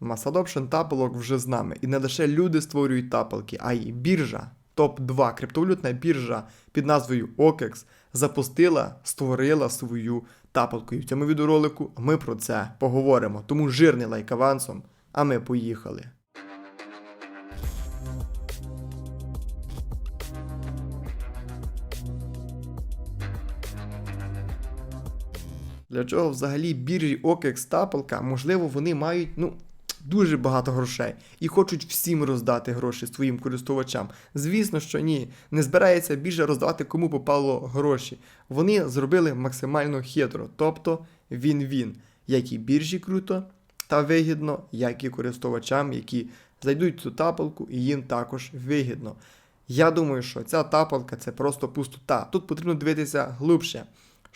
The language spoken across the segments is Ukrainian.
Masadoption тапалок вже з нами. І не лише люди створюють тапалки, а й біржа. Топ-2 криптовалютна біржа під назвою OKEX запустила, створила свою тапалку. І в цьому відеоролику ми про це поговоримо. Тому жирний лайк авансом, а ми поїхали. Для чого взагалі біржі OKEX тапалка? Можливо, вони мають, ну, дуже багато грошей і хочуть всім роздати гроші своїм користувачам. Звісно, що ні, не збирається біржа роздавати кому попало гроші. Вони зробили максимально хитро, тобто він-він. Як і біржі круто та вигідно, як і користувачам, які зайдуть цю тапалку, і їм також вигідно. Я думаю, що ця тапалка це просто пустота. Тут потрібно дивитися глибше.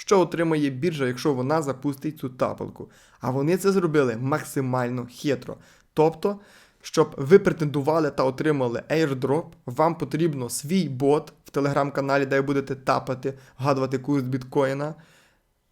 Що отримає біржа, якщо вона запустить цю тапалку? А вони це зробили максимально хитро. Тобто, щоб ви претендували та отримали airdrop, вам потрібно свій бот в телеграм-каналі, де ви будете тапати, вгадувати курс біткоїна.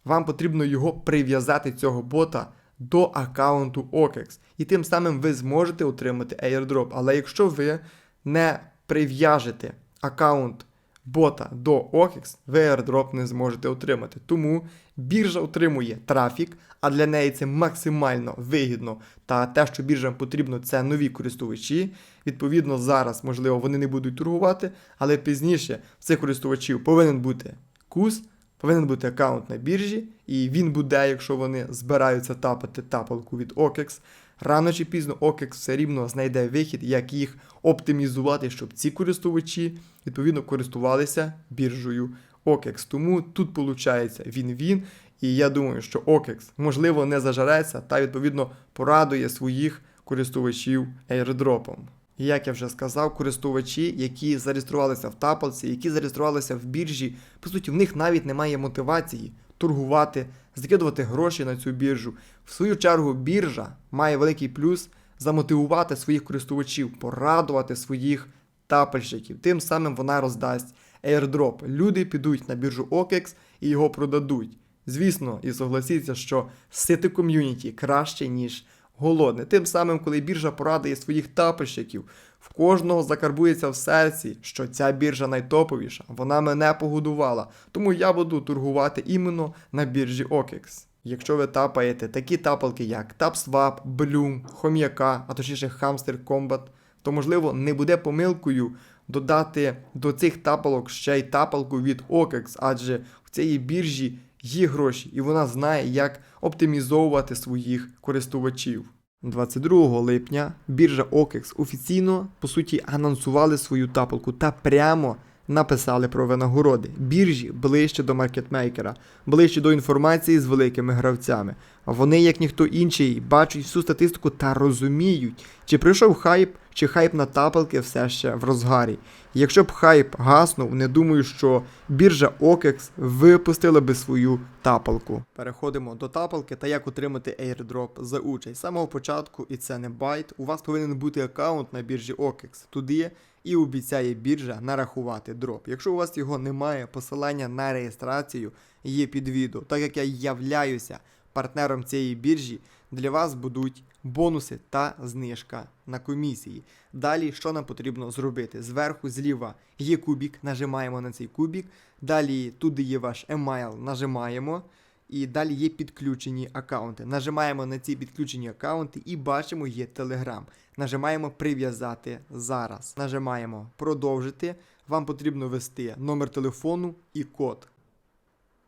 Вам потрібно його прив'язати цього бота до аккаунту OKEX. І тим самим ви зможете отримати airdrop. Але якщо ви не прив'яжете аккаунт бота до OKEX, ви airdrop не зможете отримати. Тому біржа отримує трафік, а для неї це максимально вигідно. Та те, що біржам потрібно, це нові користувачі. Відповідно, зараз, можливо, вони не будуть торгувати, але пізніше в цих користувачів повинен бути кус, повинен бути аккаунт на біржі, і він буде, якщо вони збираються тапати тапалку від OKEX. Рано чи пізно OKEX все рівно знайде вихід, як їх оптимізувати, щоб ці користувачі відповідно користувалися біржею OKEX. Тому тут виходить він-він. І я думаю, що OKEX можливо не зажареться та відповідно порадує своїх користувачів airdropом. І Як я вже сказав, користувачі, які зареєструвалися в тапалці, які зареєструвалися в біржі, по суті, в них навіть немає мотивації торгувати, закидувати гроші на цю біржу. В свою чергу, біржа має великий плюс замотивувати своїх користувачів, порадувати своїх тапельщиків. Тим самим вона роздасть airdrop. Люди підуть на біржу OKEX і його продадуть. Звісно, і согласіться, що сити ком'юніті краще, ніж голодне. Тим самим, коли біржа порадує своїх тапельщиків, в кожного закарбується в серці, що ця біржа найтоповіша, вона мене погодувала, тому я буду торгувати іменно на біржі OKEX. Якщо ви тапаєте такі тапалки, як TapSwap, Bloom, Хом'яка, а точніше Hamster Combat, то можливо не буде помилкою додати до цих тапалок ще й тапалку від OKEX, адже в цій біржі є гроші, і вона знає, як оптимізовувати своїх користувачів. 22 липня біржа OKEX офіційно по суті анонсували свою тапалку та прямо написали про винагороди. Біржі ближче до маркетмейкера, ближче до інформації з великими гравцями. Вони, як ніхто інший, бачать всю статистику та розуміють, чи прийшов хайп, чи хайп на тапалки все ще в розгарі. Якщо б хайп гаснув, не думаю, що біржа OKEX випустила би свою тапалку. Переходимо до тапалки та як отримати airdrop за участь. З самого початку, і це не байт, у вас повинен бути аккаунт на біржі OKEX. Туди і обіцяє біржа нарахувати дроп. Якщо у вас його немає, посилання на реєстрацію є під відео. Так як я являюся партнером цієї біржі, для вас будуть бонуси та знижка на комісії. Далі, що нам потрібно зробити? Зверху, зліва є кубік, нажимаємо на цей кубік. Далі туди є ваш емайл, нажимаємо. І далі є підключені аккаунти. Нажимаємо на ці підключені аккаунти і бачимо є Telegram. Нажимаємо прив'язати зараз. Нажимаємо продовжити. Вам потрібно ввести номер телефону і код.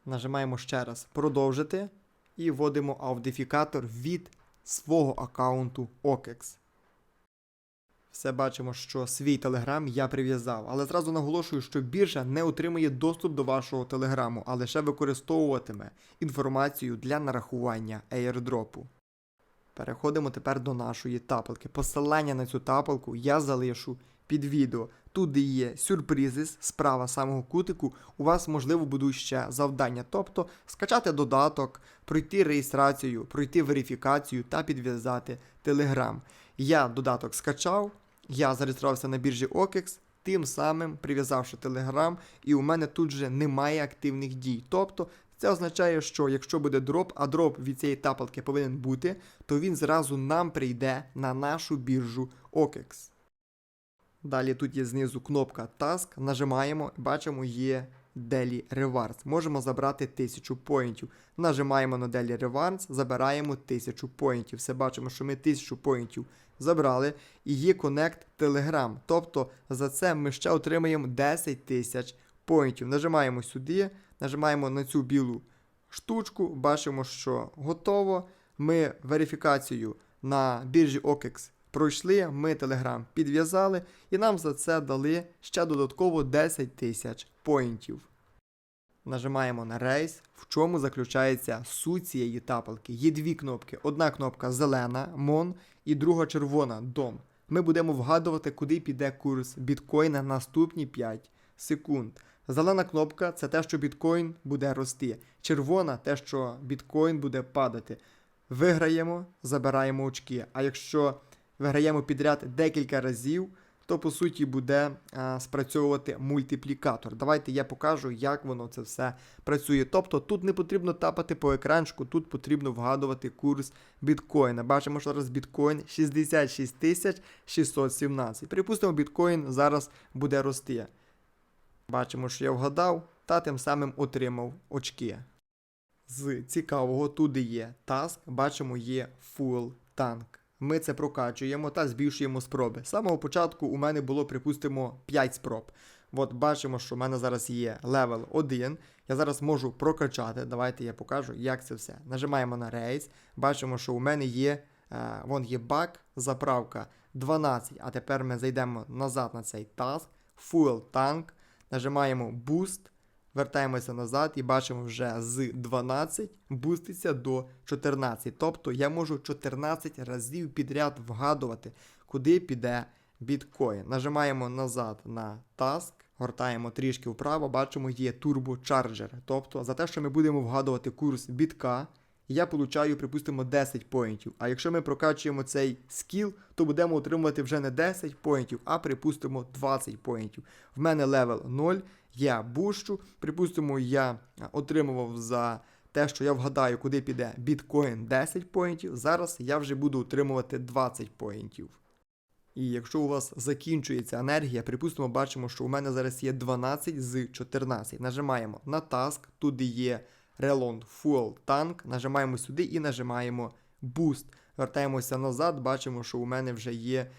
Нажимаємо ще раз продовжити і вводимо аутентифікатор від свого аккаунту OKEX. Все бачимо, що свій телеграм я прив'язав, але зразу наголошую, що біржа не отримує доступ до вашого телеграму, а лише використовуватиме інформацію для нарахування airdropу. Переходимо тепер до нашої тапалки. Посилання на цю тапалку я залишу під відео. Тут є сюрпризи справа самого кутику. У вас, можливо, будуть ще завдання, тобто скачати додаток, пройти реєстрацію, пройти верифікацію та підв'язати Telegram. Я додаток скачав, я зареєструвався на біржі OKEX, тим самим прив'язавши Telegram, і у мене тут же немає активних дій. Тобто Це означає, що якщо буде дроп, а дроп від цієї тапалки повинен бути, то він зразу нам прийде на нашу біржу OKEX. Далі тут є знизу кнопка Task, нажимаємо, бачимо, є Daily Rewards. Можемо забрати 1000 поінтів. Нажимаємо на Daily Rewards, забираємо 1000 поінтів. Все бачимо, що ми 1000 поінтів забрали. І є Connect Telegram. Тобто за це ми ще отримаємо 10 тисяч поінтів. Нажимаємо сюди, нажимаємо на цю білу штучку, бачимо, що готово. Ми верифікацію на біржі OKEX пройшли, ми Telegram підв'язали, і нам за це дали ще додатково 10 тисяч поінтів. Нажимаємо на рейс, в чому заключається суть цієї тапалки. Є дві кнопки. Одна кнопка зелена Мон і друга червона Дом. Ми будемо вгадувати, куди піде курс біткоїна наступні 5 секунд. Зелена кнопка це те, що біткоін буде рости. Червона те, що біткоін буде падати. Виграємо, забираємо очки. А якщо виграємо підряд декілька разів, то по суті буде а, спрацьовувати мультиплікатор. Давайте я покажу, як воно це все працює. Тобто тут не потрібно тапати по екранчику, тут потрібно вгадувати курс біткоїна. Бачимо, що зараз біткоін 66 617. Припустимо, біткоін зараз буде рости. Бачимо, що я вгадав, та тим самим отримав очки. З цікавого туди є task, бачимо, є full tank. Ми це прокачуємо та збільшуємо спроби. З самого початку у мене було, припустимо, 5 спроб. От бачимо, що в мене зараз є левел 1. Я зараз можу прокачати. Давайте я покажу, як це все. Нажимаємо на рейс. Бачимо, що у мене є. Е, вон є бак, заправка 12. А тепер ми зайдемо назад на цей task. Full tank. Нажимаємо Boost. Вертаємося назад і бачимо вже з 12 буститься до 14. Тобто я можу 14 разів підряд вгадувати, куди піде біткоін. Нажимаємо назад на Task, гортаємо трішки вправо, бачимо, є турбочарджер. Тобто за те, що ми будемо вгадувати курс бітка, я получаю, припустимо, 10 поінтів. А якщо ми прокачуємо цей скіл, то будемо отримувати вже не 10 поінтів, а припустимо 20 поінтів. В мене левел 0, я бущу. Припустимо, я отримував за те, що я вгадаю, куди піде біткоін 10 поінтів. Зараз я вже буду отримувати 20 поінтів. І якщо у вас закінчується енергія, припустимо, бачимо, що у мене зараз є 12 з 14. Нажимаємо на Task, туди є Reload Full Tank, нажимаємо сюди і нажимаємо Boost. Вертаємося назад, бачимо, що у мене вже є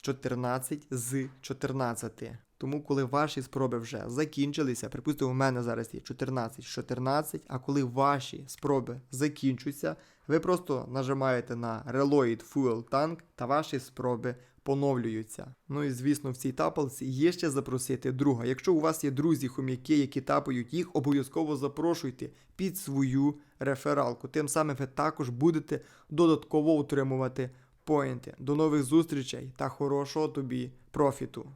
14 з 14. Тому, коли ваші спроби вже закінчилися, припустимо, у мене зараз є 14 з 14, а коли ваші спроби закінчуються, ви просто нажимаєте на Reload Fuel Tank та ваші спроби поновлюються. Ну і звісно, в цій тапалці є ще запросити друга. Якщо у вас є друзі хом'яки, які тапають їх, обов'язково запрошуйте під свою рефералку. Тим самим ви також будете додатково утримувати поінти. До нових зустрічей та хорошого тобі профіту!